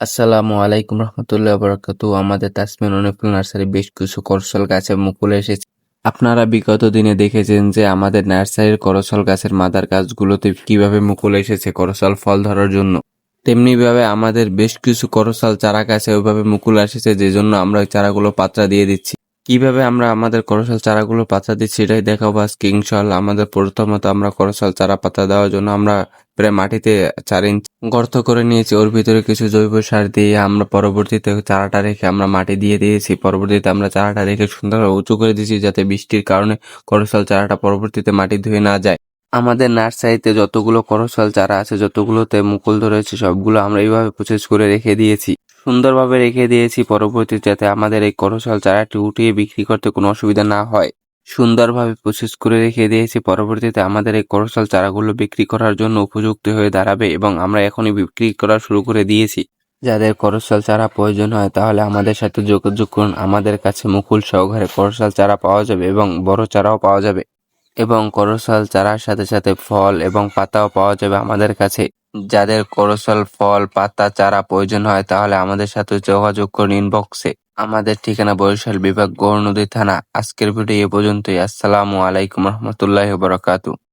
আসসালামু আলাইকুম রহমতুল্লাহ বরকাতু আমাদের তাসমিন অনেকগুলো নার্সারি বেশ কিছু করসল গাছে মুকুল এসেছে। আপনারা বিগত দিনে দেখেছেন যে আমাদের নার্সারির করসল গাছের মাদার গাছগুলোতে কীভাবে মুকুল এসেছে করসল ফল ধরার জন্য। তেমনিভাবে আমাদের বেশ কিছু করসল চারা গাছে ওইভাবে মুকুল এসেছে যে জন্য আমরা ওই চারাগুলো পাত্রা দিয়ে দিচ্ছি। কীভাবে আমরা আমাদের করসল চারাগুলো পাতা দিচ্ছি এটাই দেখাবো আজকে? ইনশাল্লাহ আমাদের প্রথমত আমরা করসল চারা পাতা দেওয়ার জন্য আমরা প্রায় মাটিতে চার ইঞ্চ গর্ত করে নিয়েছি। ওর ভিতরে কিছু জৈব সার দিয়ে আমরা পরবর্তীতে চারাটা রেখে আমরা মাটি দিয়ে দিয়েছি। পরবর্তীতে আমরা চারাটা রেখে সুন্দরভাবে উঁচু করে দিয়েছি যাতে বৃষ্টির কারণে করসল চারাটা পরবর্তীতে মাটি ধুয়ে না যায়। আমাদের নার্সারিতে যতগুলো করসল চারা আছে, যতগুলোতে মুকুল ধরেছে, সবগুলো আমরা এইভাবে প্রসেস করে রেখে দিয়েছি। সুন্দরভাবে রেখে দিয়েছি পরবর্তীতে যাতে আমাদের এই করসল চারাটি উঠিয়ে বিক্রি করতে কোনো অসুবিধা না হয়। সুন্দরভাবে প্রসেস করে রেখে দিয়েছি, পরবর্তীতে আমাদের এই করসল চারাগুলো বিক্রি করার জন্য উপযুক্ত হয়ে দাঁড়াবে এবং আমরা এখনই বিক্রি করা শুরু করে দিয়েছি। যাদের করসল চারা প্রয়োজন হয় তাহলে আমাদের সাথে যোগাযোগ করুন, আমাদের কাছে মুকুল সহকারে করসল চারা পাওয়া যাবে এবং বড় চারাও পাওয়া যাবে। এবং করসল চারার সাথে সাথে ফল এবং পাতাও পাওয়া যাবে আমাদের কাছে। যাদের করসল ফল, পাতা, চারা প্রয়োজন হয়, তাহলে আমাদের সাথে যোগাযোগ করুন ইনবক্সে আমাদের ঠিকানা বরিশাল বিভাগ, গৌরনদী থানা। আজকের ভিডিও এ পর্যন্তই। আসসালামু আলাইকুম রহমতুল্লাহ বরকাতু